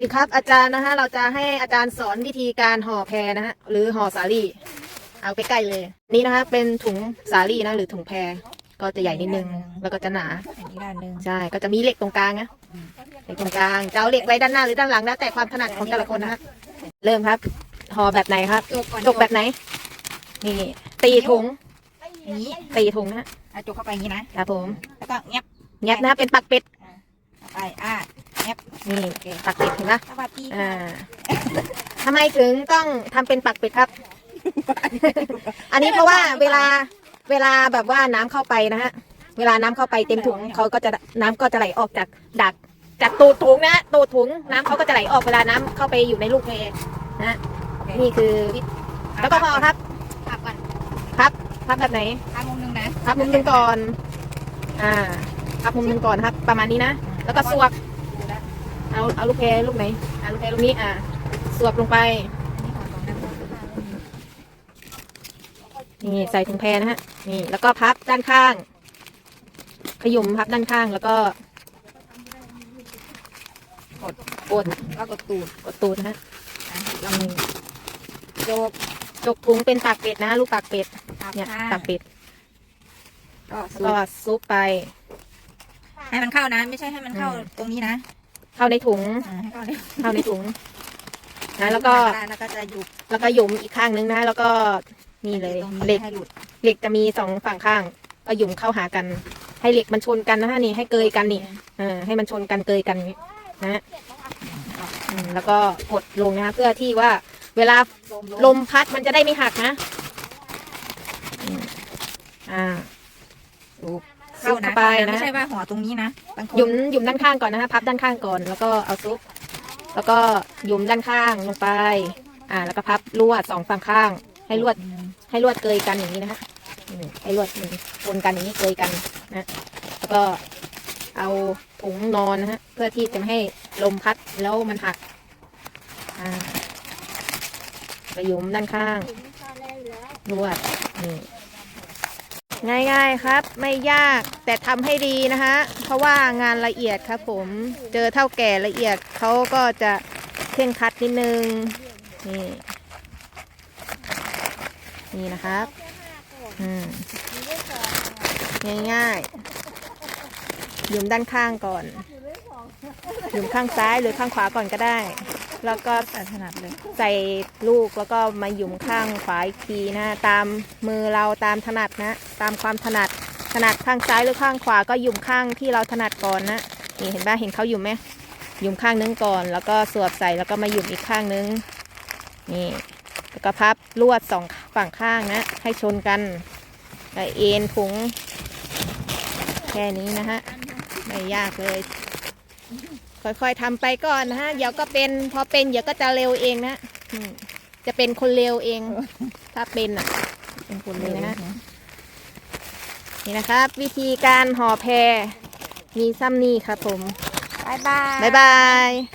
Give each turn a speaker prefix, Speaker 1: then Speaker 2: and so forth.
Speaker 1: ดีครับอาจารย์นะฮะเราจะให้อาจารย์สอนวิธีการห่อแพรนะฮะหรือห่อสาลี่เอาไปใกล้เลย นี่นะคะเป็นถุงสาลี่นะหรือถุงแพรก็จะใหญ่นิดนึงแล้วก็จะหนา
Speaker 2: อันนี้ด้านหนึ่ง
Speaker 1: ใช่ก็จะมีเหล็กตรงกลางนะเหล็กตรงกลางจะเอาเหล็กไว้ด้านหน้าหรือด้านหลังแล้วแต่ความถนัดของแต่ละคนนะฮะเริ่มครับห่อแบบไหนครับ
Speaker 2: จกก่อน
Speaker 1: จกแบบไหน นี่ตีถุง
Speaker 2: อย่างนี้
Speaker 1: ตีถุงนะฮะ
Speaker 2: อะจกเข้าไปอย่างนี้นะครับ
Speaker 1: ผม
Speaker 2: แล้วก็เงียบ
Speaker 1: แงบนะฮะเป็นปักเป็ด
Speaker 2: เข้าไปอะ
Speaker 1: นี่ปักเป็ดเห็นไหม
Speaker 2: สวัสดี
Speaker 1: อ่าทำไมถึงต้องทำเป็นปักเป็ดครับ อันนี้เพราะว่าเวลาเวลาแบบว่าน้ำเข้าไปนะฮะ เวลาน้ำเข้าไปเต็มถุงเขาก็จะน้ำก็จะไหลออกจากดักจากตูดถุงนะตูดถุงน้ำเขาก็จะไหลออกเวลาน้ำเข้าไปอยู่ในลูกเพนะฮะนี่คือวิธีแล้วก็พอครับ
Speaker 2: พับก่อน
Speaker 1: พับพับแบบไหน
Speaker 2: พับมุมหนึงนะ
Speaker 1: พับมุมหนึ่งก่อน อ่าพับมุมหนึ่งก่อนครับ ประมาณนี้นะ แล้วก็สวบ
Speaker 2: ดูแล้ว
Speaker 1: เอาเอาลูกเพลูกไหนอ่าลูกเพลูกนี้อ่าสวบลงไป
Speaker 2: อันนี้ห่อสองด้าน
Speaker 1: นี่ใส่ถุงแพรนะฮะ นี่ แล้วก็พับด้านข้าง ขยุมพับด้านข้างแล้วก็กดกด
Speaker 2: แล้วก็ตูด
Speaker 1: กดตูดนะฮะ
Speaker 2: อะ
Speaker 1: ลอง
Speaker 2: จก
Speaker 1: จกถุงเป็นปากเป็ดนะฮะลูกปากเป็ด
Speaker 2: พับ
Speaker 1: เนี่ย
Speaker 2: ผ้า
Speaker 1: ปากเป็ด
Speaker 2: ก็
Speaker 1: แล้ว
Speaker 2: สู
Speaker 1: ก็
Speaker 2: บ
Speaker 1: ซุปไป
Speaker 2: ให้มันเข้านะ ไม่ใช่ให้มันเข้า
Speaker 1: อืม
Speaker 2: ตรงนี้นะ
Speaker 1: เข้าในถุง
Speaker 2: อ่าให้เข้าเลย
Speaker 1: เข้าในถุงนะแล้วก็
Speaker 2: แล้วก็จะหยุบ
Speaker 1: แล้วก็หยุมอีกข้างนึงนะ แล้วก็นี่เลย
Speaker 2: ตรง
Speaker 1: เหล็
Speaker 2: นี้
Speaker 1: ก
Speaker 2: ให้หลุด
Speaker 1: เหล็กจะมีสองฝั่งข้าง ก็หยุมเข้าหากัน ให้เหล็กมันชนกันนะฮะนี่ให้เกยกันนี่เออให้มันชนกันเกยกันอย่างนี้นะฮะอืมแล้วก็กดลงนะเพื่อที่ว่าเวลาลมพัดมันจะได้ไม่หักนะอืมอ่า
Speaker 2: เข้า
Speaker 1: ซุป
Speaker 2: นะ
Speaker 1: เข้าไปนะ
Speaker 2: ไม่ใช่ว่าห่อตรงนี้นะบางคน
Speaker 1: หยุมหยุมด้านข้างก่อนนะฮะพับด้านข้างก่อน แล้วก็เอาซุป แล้วก็หยุมด้านข้างลงไป อ่า แล้วก็พับลวดสองฝั่งข้าง ให้ลวด ให้ลวดเกยกันอย่างนี้นะฮะอืมให้ลวดมันชนกันอย่างนี้เกยกันนะ แล้วก็เอาถุงนอนนะฮะเพื่อที่จะไม่ให้ลมพัดแล้วมันหักอ่าไปหยุมด้านข้างลวดนี่ ง่ายๆครับ ไม่ยากแต่ทำให้ดีนะคะ เพราะว่างานละเอียดครับผมเจอเท่าแก่ละเอียดเขาก็จะเคร่งคัดนิดนึง นี่ นี่นะครับอืมง่ายๆหยุมด้านข้างก่อนหยุมข้างซ้ายหรือข้างขวาก่อนก็ได้ แล้วก็
Speaker 2: แต่ถนัดเลย
Speaker 1: ใส่ลูกแล้วก็มาหยุมข้างขวาอีกทีนะ ตามมือเราตามถนัดนะ ตามความถนัดถนัดข้างซ้ายหรือข้างขวาก็หยุมข้างที่เราถนัดก่อนนะนี่เห็นป่ะเห็นเขาหยุมไหมหยุมข้างนึงก่อน แล้วก็สวบใส่แล้วก็มาหยุมอีกข้างนึงนี่แล้วก็พับลวดสองฝั่งข้างนะ ให้ชนกันเอ็นถุงแค่นี้นะฮะไม่ยากเลย ค่อยๆทำไปก่อนนะฮะเดี๋ยวก็เป็นพอเป็นเดี๋ยวก็จะเร็วเองนะอืมจะเป็นคนเร็วเอง ถ้าเป็นอะ
Speaker 2: เป็นคน
Speaker 1: นี่
Speaker 2: เลย
Speaker 1: นะ
Speaker 2: นะ
Speaker 1: นี่นะครับ วิธีการห่อแพรมีซ้ำนี่ครับผม
Speaker 2: บายบาย
Speaker 1: บ๊ายบาย